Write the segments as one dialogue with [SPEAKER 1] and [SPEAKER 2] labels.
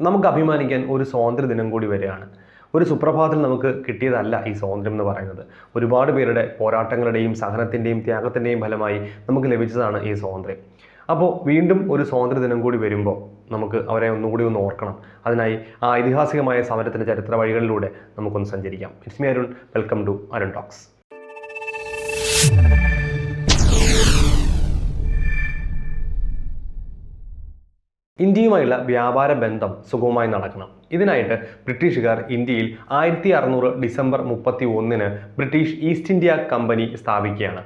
[SPEAKER 1] നമുക്ക് അഭിമാനിക്കാൻ ഒരു സ്വാതന്ത്ര്യ ദിനം കൂടി വരികയാണ് ഒരു സുപ്രഭാതത്തിൽ നമുക്ക് കിട്ടിയതല്ല ഈ സ്വാതന്ത്ര്യം എന്ന് പറയുന്നത്. ഒരുപാട് പേരുടെ പോരാട്ടങ്ങളുടെയും സഹനത്തിന്റെയും ത്യാഗത്തിന്റെയും ഫലമായി നമുക്ക് ലഭിച്ചതാണ് ഈ സ്വാതന്ത്ര്യം. അപ്പോൾ വീണ്ടും ഒരു സ്വാതന്ത്ര്യ ദിനം കൂടി വരുമ്പോൾ നമുക്ക് അവരെ ഒന്നുകൂടി ഒന്ന് ഓർക്കണം. അതിനായി ആ ഐതിഹാസികമായ സമരത്തിന്റെ ചരിത്ര വഴികളിലൂടെ നമുക്കൊന്ന് സഞ്ചരിക്കാം. It's me Arun. Welcome to Arun talks. ഇന്ത്യയുമായുള്ള വ്യാപാര ബന്ധം സുഗമമായി നടക്കണം. ഇതിനായിട്ട് ബ്രിട്ടീഷുകാർ ഇന്ത്യയിൽ ആയിരത്തി അറുന്നൂറ് ഡിസംബർ മുപ്പത്തി ഒന്നിന് ബ്രിട്ടീഷ് ഈസ്റ്റ് ഇന്ത്യ കമ്പനി സ്ഥാപിക്കുകയാണ്.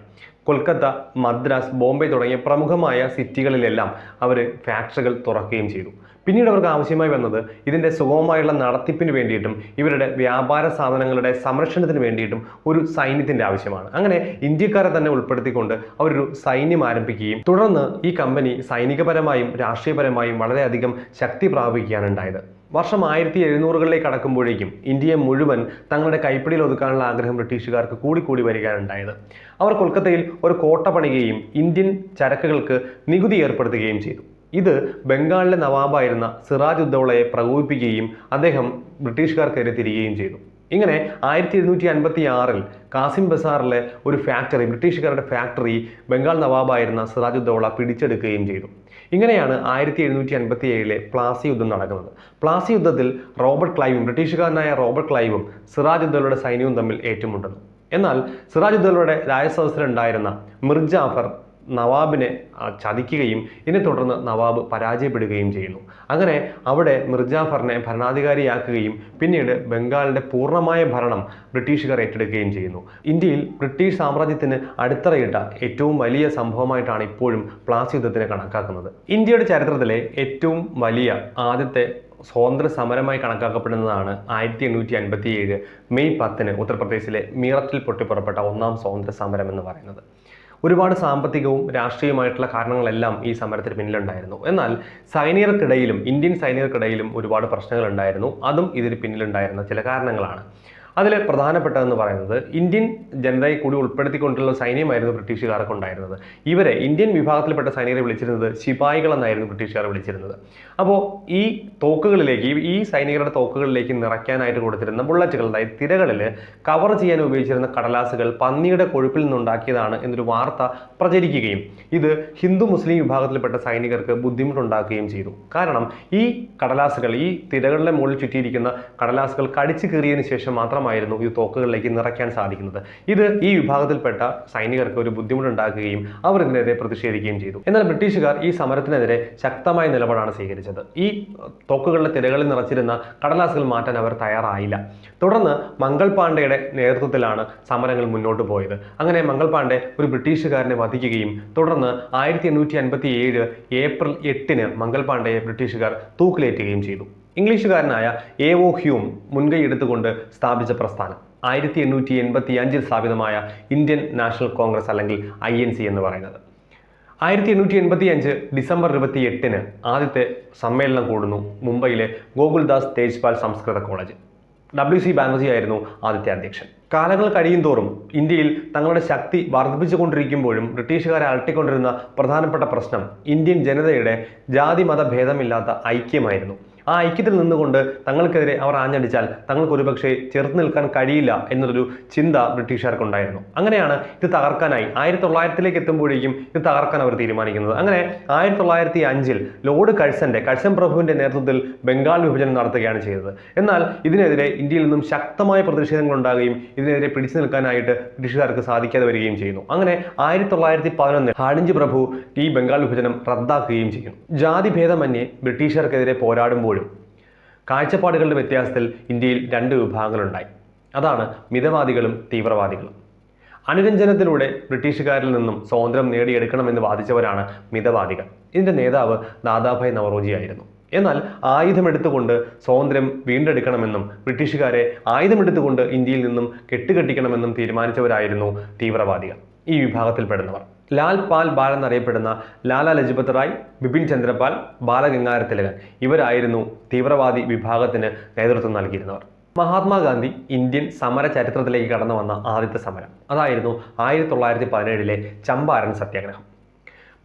[SPEAKER 1] കൊൽക്കത്ത മദ്രാസ് ബോംബെ തുടങ്ങിയ പ്രമുഖമായ സിറ്റികളിലെല്ലാം അവർ ഫാക്ടറികൾ തുറക്കുകയും ചെയ്തു. പിന്നീട് അവർക്ക് ആവശ്യമായി വന്നത് ഇതിന്റെ സുഗമമായുള്ള നടത്തിപ്പിന് വേണ്ടിയിട്ടും ഇവരുടെ വ്യാപാര സാധനങ്ങളുടെ സംരക്ഷണത്തിന് വേണ്ടിയിട്ടും ഒരു സൈന്യത്തിന്റെ ആവശ്യമാണ്. അങ്ങനെ ഇന്ത്യക്കാരെ തന്നെ ഉൾപ്പെടുത്തിക്കൊണ്ട് അവരൊരു സൈന്യം ആരംഭിക്കുകയും തുടർന്ന് ഈ കമ്പനി സൈനികപരമായും രാഷ്ട്രീയപരമായും വളരെയധികം ശക്തി പ്രാപിക്കുകയാണ് ഉണ്ടായത്. വർഷം ആയിരത്തി എഴുന്നൂറുകളിലേക്ക് കടക്കുമ്പോഴേക്കും ഇന്ത്യയെ മുഴുവൻ തങ്ങളുടെ കൈപ്പിടിയിൽ ഒതുക്കാനുള്ള ആഗ്രഹം ബ്രിട്ടീഷുകാർക്ക് കൂടി കൂടി വരികയാണുണ്ടായത് അവർ കൊൽക്കത്തയിൽ ഒരു കോട്ട പണിയുകയും ഇന്ത്യൻ ചരക്കുകൾക്ക് നികുതി ഏർപ്പെടുത്തുകയും ചെയ്തു. ഇത് ബംഗാളിലെ നവാബായിരുന്ന സിറാജ് ഉദ്ദൗളയെ പ്രകോപിപ്പിക്കുകയും അദ്ദേഹം ബ്രിട്ടീഷുകാർക്കെതിരെ തിരികുകയും ചെയ്തു. ഇങ്ങനെ ആയിരത്തി എഴുന്നൂറ്റി അൻപത്തി ആറിൽ കാസിം ബസാറിലെ ഒരു ഫാക്ടറി ബ്രിട്ടീഷുകാരുടെ ഫാക്ടറി ബംഗാൾ നവാബായിരുന്ന സിറാജ് ഉദ്ദൗള പിടിച്ചെടുക്കുകയും ചെയ്തു. ഇങ്ങനെയാണ് ആയിരത്തി എഴുന്നൂറ്റി അൻപത്തി ഏഴിലെ പ്ലാസി യുദ്ധം നടക്കുന്നത്. പ്ലാസി യുദ്ധത്തിൽ റോബർട്ട് ക്ലൈവും ബ്രിട്ടീഷുകാരനായ റോബർട്ട് ക്ലൈവും സിറാജ് ഉദ്ദൗളയുടെ സൈന്യവും തമ്മിൽ ഏറ്റുമുട്ടുന്നു. എന്നാൽ സിറാജ് ഉദ്ദൗളയുടെ രാജസദസ്സിലുണ്ടായിരുന്ന മിർ ജാഫർ നവാബിനെ ചതിക്കുകയും ഇതിനെ തുടർന്ന് നവാബ് പരാജയപ്പെടുകയും ചെയ്യുന്നു. അങ്ങനെ അവിടെ മിർജാഫറിനെ ഭരണാധികാരിയാക്കുകയും പിന്നീട് ബംഗാളിന്റെ പൂർണമായ ഭരണം ബ്രിട്ടീഷുകാർ ഏറ്റെടുക്കുകയും ചെയ്യുന്നു. ഇന്ത്യയിൽ ബ്രിട്ടീഷ് സാമ്രാജ്യത്തിന് അടിത്തറയിട്ട ഏറ്റവും വലിയ സംഭവമായിട്ടാണ് ഇപ്പോഴും പ്ലാസി യുദ്ധത്തിനെ കണക്കാക്കുന്നത്. ഇന്ത്യയുടെ ചരിത്രത്തിലെ ഏറ്റവും വലിയ ആദ്യത്തെ സ്വാതന്ത്ര്യ സമരമായി കണക്കാക്കപ്പെടുന്നതാണ് ആയിരത്തി എണ്ണൂറ്റി അൻപത്തി ഏഴ് മെയ് പത്തിന് ഉത്തർപ്രദേശിലെ മീററ്റിൽ പൊട്ടിപ്പുറപ്പെട്ട ഒന്നാം സ്വാതന്ത്ര്യ സമരം എന്ന് പറയുന്നത്. ഒരുപാട് സാമ്പത്തികവും രാഷ്ട്രീയമായിട്ടുള്ള കാരണങ്ങളെല്ലാം ഈ സമരത്തിന് പിന്നിലുണ്ടായിരുന്നു. എന്നാൽ സൈനികർക്കിടയിലും ഇന്ത്യൻ സൈനികർക്കിടയിലും ഒരുപാട് പ്രശ്നങ്ങൾ ഉണ്ടായിരുന്നു അതും ഇതിന് പിന്നിലുണ്ടായിരുന്ന ചില കാരണങ്ങളാണ്. അതിൽ പ്രധാനപ്പെട്ടതെന്ന് പറയുന്നത് ഇന്ത്യൻ ജനതയെ കൂടി ഉൾപ്പെടുത്തിക്കൊണ്ടുള്ള സൈന്യമായിരുന്നു ബ്രിട്ടീഷുകാർക്ക് ഉണ്ടായിരുന്നത്. ഇവരെ ഇന്ത്യൻ വിഭാഗത്തിൽപ്പെട്ട സൈനികരെ വിളിച്ചിരുന്നത് ശിപായികൾ എന്നായിരുന്നു ബ്രിട്ടീഷുകാർ വിളിച്ചിരുന്നത്. അപ്പോൾ ഈ തോക്കുകളിലേക്ക് ഈ- സൈനികരുടെ തോക്കുകളിലേക്ക് നിറയ്ക്കാനായിട്ട് കൊടുത്തിരുന്ന ബുള്ളറ്റുകൾ അതായത് തിരകളിൽ കവർ ചെയ്യാൻ ഉപയോഗിച്ചിരുന്ന കടലാസുകൾ പന്നിയുടെ കൊഴുപ്പിൽ നിന്നുണ്ടാക്കിയതാണ് എന്നൊരു വാർത്ത പ്രചരിക്കുകയും ഇത് ഹിന്ദു മുസ്ലിം വിഭാഗത്തിൽപ്പെട്ട സൈനികർക്ക് ബുദ്ധിമുട്ടുണ്ടാക്കുകയും ചെയ്തു. കാരണം ഈ കടലാസുകൾ ഈ തിരകളുടെ മുകളിൽ ചുറ്റിയിരിക്കുന്ന കടലാസുകൾ കടിച്ചു കീറിയതിനു ശേഷം മാത്രമായിരുന്നു ഈ തോക്കുകളിലേക്ക് നിറയ്ക്കാൻ സാധിക്കുന്നത്. ഇത് ഈ വിഭാഗത്തിൽപ്പെട്ട സൈനികർക്ക് ഒരു ബുദ്ധിമുട്ടുണ്ടാക്കുകയും അവർ ഇതിനെതിരെ പ്രതിഷേധിക്കുകയും ചെയ്തു. എന്നാൽ ബ്രിട്ടീഷുകാർ ഈ സമരത്തിനെതിരെ ശക്തമായ നിലപാടാണ് സ്വീകരിച്ചത്. ഈ തോക്കുകളുടെ തിരകളിൽ നിറച്ചിരുന്ന കടലാസുകൾ മാറ്റാൻ അവർ തയ്യാറായില്ല. തുടർന്ന് മംഗൾ പാണ്ഡെയുടെ നേതൃത്വത്തിലാണ് സമരങ്ങൾ മുന്നോട്ട് പോയത്. അങ്ങനെ മംഗൾ പാണ്ഡെ ഒരു ബ്രിട്ടീഷുകാരനെ വധിക്കുകയും തുടർന്ന് ആയിരത്തി എണ്ണൂറ്റി അൻപത്തി ഏഴ് ഏപ്രിൽ എട്ടിന് മംഗൾ പാണ്ഡെയെ ബ്രിട്ടീഷുകാർ തൂക്കിലേറ്റുകയും ചെയ്തു. ഇംഗ്ലീഷുകാരനായ ഒ ഹ്യൂം മുൻകൈ എടുത്തുകൊണ്ട് സ്ഥാപിച്ച പ്രസ്ഥാനം. ആയിരത്തി എണ്ണൂറ്റി എൺപത്തി അഞ്ചിൽ സ്ഥാപിതമായ ഇന്ത്യൻ നാഷണൽ കോൺഗ്രസ് അല്ലെങ്കിൽ ഐ എൻ സി എന്ന് പറയുന്നത്. ആയിരത്തി എണ്ണൂറ്റി എൺപത്തി അഞ്ച് ഡിസംബർ ഇരുപത്തി എട്ടിന് ആദ്യത്തെ സമ്മേളനം കൂടുന്നു മുംബൈയിലെ ഗോകുൽദാസ് തേജ്പാൽ സംസ്കൃത കോളേജ്. ഡബ്ല്യു സി ബാനർജി ആയിരുന്നു ആദ്യത്തെ അധ്യക്ഷൻ. കാലങ്ങൾ കഴിയും തോറും ഇന്ത്യയിൽ തങ്ങളുടെ ശക്തി വർദ്ധിപ്പിച്ചുകൊണ്ടിരിക്കുമ്പോഴും ബ്രിട്ടീഷുകാരെ അലട്ടിക്കൊണ്ടിരുന്ന പ്രധാനപ്പെട്ട പ്രശ്നം ഇന്ത്യൻ ജനതയുടെ ജാതി മത ഭേദമില്ലാത്ത ഐക്യമായിരുന്നു. ആ ഐക്യത്തിൽ നിന്നുകൊണ്ട് തങ്ങൾക്കെതിരെ അവർ ആഞ്ഞടിച്ചാൽ തങ്ങൾക്ക് ഒരുപക്ഷെ ചെറുത്ത് നിൽക്കാൻ കഴിയില്ല എന്നൊരു ചിന്ത ബ്രിട്ടീഷുകാർക്കുണ്ടായിരുന്നു. അങ്ങനെയാണ് ഇത് തകർക്കാനായി ആയിരത്തി തൊള്ളായിരത്തിലേക്ക് എത്തുമ്പോഴേക്കും ഇത് തകർക്കാൻ അവർ തീരുമാനിക്കുന്നത്. അങ്ങനെ ആയിരത്തി തൊള്ളായിരത്തി അഞ്ചിൽ ലോർഡ് കഴ്സന്റെ കഴ്സൻ പ്രഭുവിന്റെ നേതൃത്വത്തിൽ ബംഗാൾ വിഭജനം നടത്തുകയാണ് ചെയ്തത്. എന്നാൽ ഇതിനെതിരെ ഇന്ത്യയിൽ നിന്നും ശക്തമായ പ്രതിഷേധങ്ങൾ ഉണ്ടാകുകയും ഇതിനെതിരെ പിടിച്ചു നിൽക്കാനായിട്ട് ബ്രിട്ടീഷുകാർക്ക് സാധിക്കാതെ വരികയും ചെയ്യുന്നു. അങ്ങനെ ആയിരത്തി തൊള്ളായിരത്തി പതിനൊന്നിൽ ഹാഡിഞ്ച് പ്രഭു ഈ ബംഗാൾ വിഭജനം റദ്ദാക്കുകയും ചെയ്യുന്നു. ജാതി ഭേദമന്യേ ബ്രിട്ടീഷുകാർക്കെതിരെ പോരാടുമ്പോഴും കാഴ്ചപ്പാടുകളുടെ വ്യത്യാസത്തിൽ ഇന്ത്യയിൽ രണ്ട് വിഭാഗങ്ങളുണ്ടായി. അതാണ് മിതവാദികളും തീവ്രവാദികളും. അനുരഞ്ജനത്തിലൂടെ ബ്രിട്ടീഷുകാരിൽ നിന്നും സ്വാതന്ത്ര്യം നേടിയെടുക്കണമെന്ന് വാദിച്ചവരാണ് മിതവാദികൾ. ഇതിന്റെ നേതാവ് ദാദാഭായ് നവറോജി ആയിരുന്നു. എന്നാൽ ആയുധമെടുത്തുകൊണ്ട് സ്വാതന്ത്ര്യം വീണ്ടെടുക്കണമെന്നും ബ്രിട്ടീഷുകാരെ ആയുധമെടുത്തുകൊണ്ട് ഇന്ത്യയിൽ നിന്നും കെട്ടുകെട്ടിക്കണമെന്നും തീരുമാനിച്ചവരായിരുന്നു തീവ്രവാദികൾ. ഈ വിഭാഗത്തിൽപ്പെടുന്നവർ. ലാൽ പാൽ ബാൽ എന്നറിയപ്പെടുന്ന ലാല ലജ്പത് റായ് ബിപിൻ ചന്ദ്രപാൽ ബാലഗംഗാധര തിലകൻ ഇവരായിരുന്നു തീവ്രവാദി വിഭാഗത്തിന് നേതൃത്വം നൽകിയിരുന്നവർ. മഹാത്മാഗാന്ധി ഇന്ത്യൻ സമര ചരിത്രത്തിലേക്ക് കടന്നു വന്ന ആദ്യത്തെ സമരം. അതായിരുന്നു ആയിരത്തി തൊള്ളായിരത്തി പതിനേഴിലെ ചമ്പാരൻ സത്യാഗ്രഹം.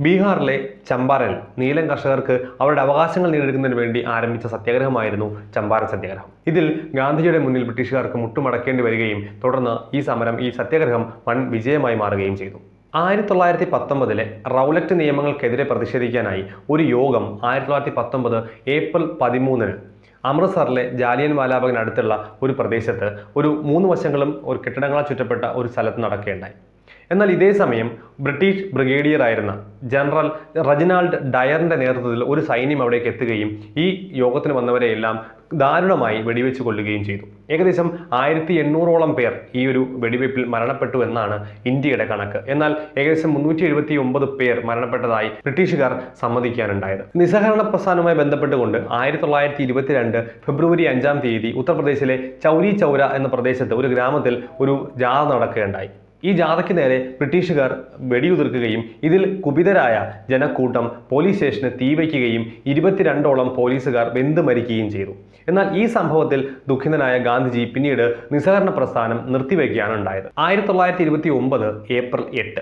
[SPEAKER 1] ബീഹാറിലെ ചമ്പാരൻ നീലം കർഷകർക്ക് അവരുടെ അവകാശങ്ങൾ നേടിയെടുക്കുന്നതിന് വേണ്ടി ആരംഭിച്ച സത്യാഗ്രഹമായിരുന്നു ചമ്പാരൻ സത്യാഗ്രഹം. ഇതിൽ ഗാന്ധിജിയുടെ മുന്നിൽ ബ്രിട്ടീഷുകാർക്ക് മുട്ടുമടക്കേണ്ടി വരികയും തുടർന്ന് ഈ സമരം ഈ സത്യാഗ്രഹം വൻ വിജയമായി മാറുകയും ചെയ്തു. ആയിരത്തി തൊള്ളായിരത്തി പത്തൊമ്പതിലെ റൗലറ്റ് നിയമങ്ങൾക്കെതിരെ പ്രതിഷേധിക്കാനായി ഒരു യോഗം ആയിരത്തി തൊള്ളായിരത്തി പത്തൊമ്പത് ഏപ്രിൽ പതിമൂന്നിന് അമൃത്സറിലെ ജാലിയൻ വാലാബാഗിനടുത്തുള്ള ഒരു പ്രദേശത്ത് ഒരു മൂന്ന് വശങ്ങളും ഒരു കെട്ടിടങ്ങളാൽ ചുറ്റപ്പെട്ട ഒരു സ്ഥലത്ത് നടക്കുകയുണ്ടായി. എന്നാൽ ഇതേ സമയം ബ്രിട്ടീഷ് ബ്രിഗേഡിയർ ആയിരുന്ന ജനറൽ റജിനാൾഡ് ഡയറിന്റെ നേതൃത്വത്തിൽ ഒരു സൈന്യം അവിടേക്ക് എത്തുകയും ഈ യോഗത്തിന് വന്നവരെയെല്ലാം ദാരുണമായി വെടിവെച്ച് കൊല്ലുകയും ചെയ്തു. ഏകദേശം ആയിരത്തി എണ്ണൂറോളം പേർ ഈ ഒരു വെടിവെയ്പ്പിൽ മരണപ്പെട്ടു എന്നാണ് ഇന്ത്യയുടെ കണക്ക്. എന്നാൽ ഏകദേശം മുന്നൂറ്റി എഴുപത്തി ഒമ്പത് പേർ മരണപ്പെട്ടതായി ബ്രിട്ടീഷുകാർ സമ്മതിക്കാനുണ്ടായത്. നിസ്സഹകരണ പ്രസ്ഥാനവുമായി ബന്ധപ്പെട്ടുകൊണ്ട് ആയിരത്തി തൊള്ളായിരത്തി ഇരുപത്തിരണ്ട് ഫെബ്രുവരി അഞ്ചാം തീയതി ഉത്തർപ്രദേശിലെ ചൗരി ചൗര എന്ന പ്രദേശത്ത് ഒരു ഗ്രാമത്തിൽ ഒരു ജാഥ നടക്കുകയുണ്ടായി. ഈ ജാഥയ്ക്ക് നേരെ ബ്രിട്ടീഷുകാർ വെടിയുതിർക്കുകയും ഇതിൽ കുപിതരായ ജനക്കൂട്ടം പോലീസ് സ്റ്റേഷന് തീവയ്ക്കുകയും ഇരുപത്തിരണ്ടോളം പോലീസുകാർ വെന്ത് മരിക്കുകയും ചെയ്തു. എന്നാൽ ഈ സംഭവത്തിൽ ദുഃഖിതനായ ഗാന്ധിജി പിന്നീട് നിസ്സഹകരണ പ്രസ്ഥാനം നിർത്തിവെക്കുകയാണ് ഉണ്ടായത്. ആയിരത്തി തൊള്ളായിരത്തി ഇരുപത്തി ഒമ്പത് ഏപ്രിൽ എട്ട്.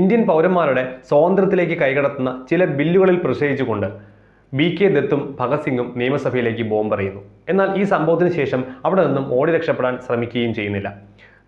[SPEAKER 1] ഇന്ത്യൻ പൗരന്മാരുടെ സ്വാതന്ത്ര്യത്തിലേക്ക് കൈകടത്തുന്ന ചില ബില്ലുകളിൽ പ്രതിഷേധിച്ചുകൊണ്ട് ബി കെ ദത്തും ഭഗത് സിംഗും നിയമസഭയിലേക്ക് ബോംബെറിയുന്നു. എന്നാൽ ഈ സംഭവത്തിന് ശേഷം അവിടെ നിന്നും ഓടി രക്ഷപ്പെടാൻ ശ്രമിക്കുകയും ചെയ്യുന്നില്ല.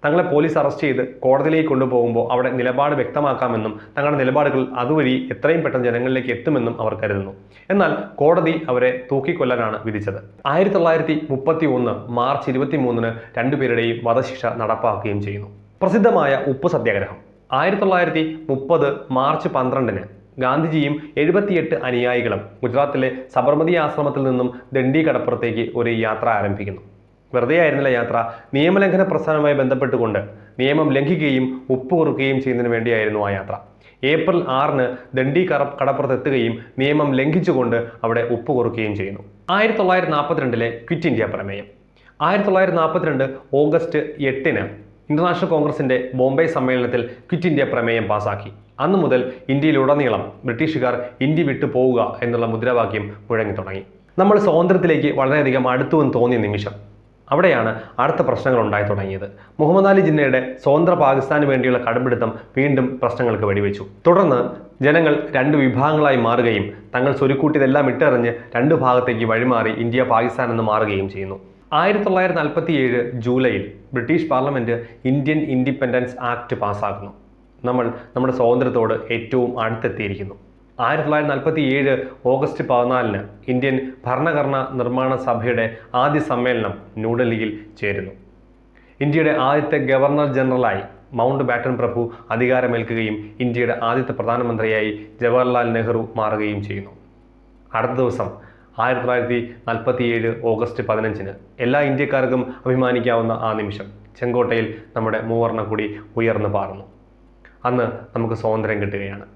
[SPEAKER 1] തങ്ങളെ പോലീസ് അറസ്റ്റ് ചെയ്ത് കോടതിയിലേക്ക് കൊണ്ടുപോകുമ്പോൾ അവിടെ നിലപാട് വ്യക്തമാക്കാമെന്നും തങ്ങളുടെ നിലപാടുകൾ അതുവഴി എത്രയും പെട്ടെന്ന് ജനങ്ങളിലേക്ക് എത്തുമെന്നും അവർ കരുതുന്നു. എന്നാൽ കോടതി അവരെ തൂക്കിക്കൊല്ലാനാണ് വിധിച്ചത്. ആയിരത്തി തൊള്ളായിരത്തി മുപ്പത്തി ഒന്ന് മാർച്ച് ഇരുപത്തി മൂന്നിന് രണ്ടുപേരുടെയും വധശിക്ഷ നടപ്പാക്കുകയും ചെയ്യുന്നു. പ്രസിദ്ധമായ ഉപ്പ് സത്യാഗ്രഹം. ആയിരത്തി തൊള്ളായിരത്തി മുപ്പത് മാർച്ച് പന്ത്രണ്ടിന് ഗാന്ധിജിയും എഴുപത്തിയെട്ട് അനുയായികളും ഗുജറാത്തിലെ സബർമതി ആശ്രമത്തിൽ നിന്നും ദണ്ഡി കടപ്പുറത്തേക്ക് ഒരു യാത്ര ആരംഭിക്കുന്നു. വെറുതെ ആയിരുന്നില്ല യാത്ര. നിയമലംഘന പ്രസ്ഥാനവുമായി ബന്ധപ്പെട്ടുകൊണ്ട് നിയമം ലംഘിക്കുകയും ഉപ്പ് കുറുക്കുകയും ചെയ്യുന്നതിന് വേണ്ടിയായിരുന്നു ആ യാത്ര. ഏപ്രിൽ ആറിന് ദണ്ഡി കറ കടപ്പുറത്തെത്തുകയും നിയമം ലംഘിച്ചുകൊണ്ട് അവിടെ ഉപ്പ് കുറുക്കുകയും ചെയ്യുന്നു. ആയിരത്തി തൊള്ളായിരത്തി നാൽപ്പത്തിരണ്ടിലെ ക്വിറ്റ് ഇന്ത്യ പ്രമേയം. ആയിരത്തി തൊള്ളായിരത്തി നാൽപ്പത്തിരണ്ട് ഓഗസ്റ്റ് എട്ടിന് ഇന്റർനാഷണൽ കോൺഗ്രസിന്റെ ബോംബെ സമ്മേളനത്തിൽ ക്വിറ്റ് ഇന്ത്യ പ്രമേയം പാസാക്കി. അന്നു മുതൽ ഇന്ത്യയിലുടനീളം ബ്രിട്ടീഷുകാർ ഇന്ത്യ വിട്ടു പോവുക എന്നുള്ള മുദ്രാവാക്യം മുഴങ്ങി തുടങ്ങി. നമ്മൾ സ്വാതന്ത്ര്യത്തിലേക്ക് വളരെയധികം അടുത്തുവെന്ന് തോന്നിയ നിമിഷം അവിടെയാണ് അടുത്ത പ്രശ്നങ്ങൾ ഉണ്ടായി തുടങ്ങിയത്. മുഹമ്മദ് അലി ജിന്നയുടെ സ്വതന്ത്ര പാകിസ്ഥാന് വേണ്ടിയുള്ള കടുംപിടുത്തം വീണ്ടും പ്രശ്നങ്ങൾക്ക് വെടിവെച്ചു. തുടർന്ന് ജനങ്ങൾ രണ്ട് വിഭാഗങ്ങളായി മാറുകയും തങ്ങൾ സ്വരുക്കൂട്ടിയതെല്ലാം ഇട്ടെറിഞ്ഞ് രണ്ട് ഭാഗത്തേക്ക് വഴിമാറി ഇന്ത്യ പാകിസ്ഥാൻ എന്ന് മാറുകയും ചെയ്യുന്നു. ആയിരത്തി തൊള്ളായിരത്തി നാൽപ്പത്തി ഏഴ് ജൂലൈയിൽ British parliament Indian independence act പാസ്സാക്കുന്നു നമ്മൾ നമ്മുടെ സ്വാതന്ത്ര്യത്തോട് ഏറ്റവും അടുത്തെത്തിയിരിക്കുന്നു. ആയിരത്തി തൊള്ളായിരത്തി നാൽപ്പത്തി ഏഴ് ഓഗസ്റ്റ് പതിനാലിന് ഇന്ത്യൻ ഭരണഘടനാ നിർമ്മാണ സഭയുടെ ആദ്യ സമ്മേളനം ന്യൂഡൽഹിയിൽ ചേരുന്നു. ഇന്ത്യയുടെ ആദ്യത്തെ ഗവർണർ ജനറലായി മൗണ്ട് ബാറ്റൺ പ്രഭു അധികാരമേൽക്കുകയും ഇന്ത്യയുടെ ആദ്യത്തെ പ്രധാനമന്ത്രിയായി ജവഹർലാൽ നെഹ്റു മാറുകയും ചെയ്യുന്നു. അടുത്ത ദിവസം ആയിരത്തി തൊള്ളായിരത്തി നാൽപ്പത്തി ഏഴ് ഓഗസ്റ്റ് പതിനഞ്ചിന് എല്ലാ ഇന്ത്യക്കാർക്കും അഭിമാനിക്കാവുന്ന ആ നിമിഷം ചെങ്കോട്ടയിൽ നമ്മുടെ മൂവർണ കൊടി ഉയർന്നു പാറുന്നു. അന്ന് നമുക്ക് സ്വാതന്ത്ര്യം കിട്ടുകയാണ്.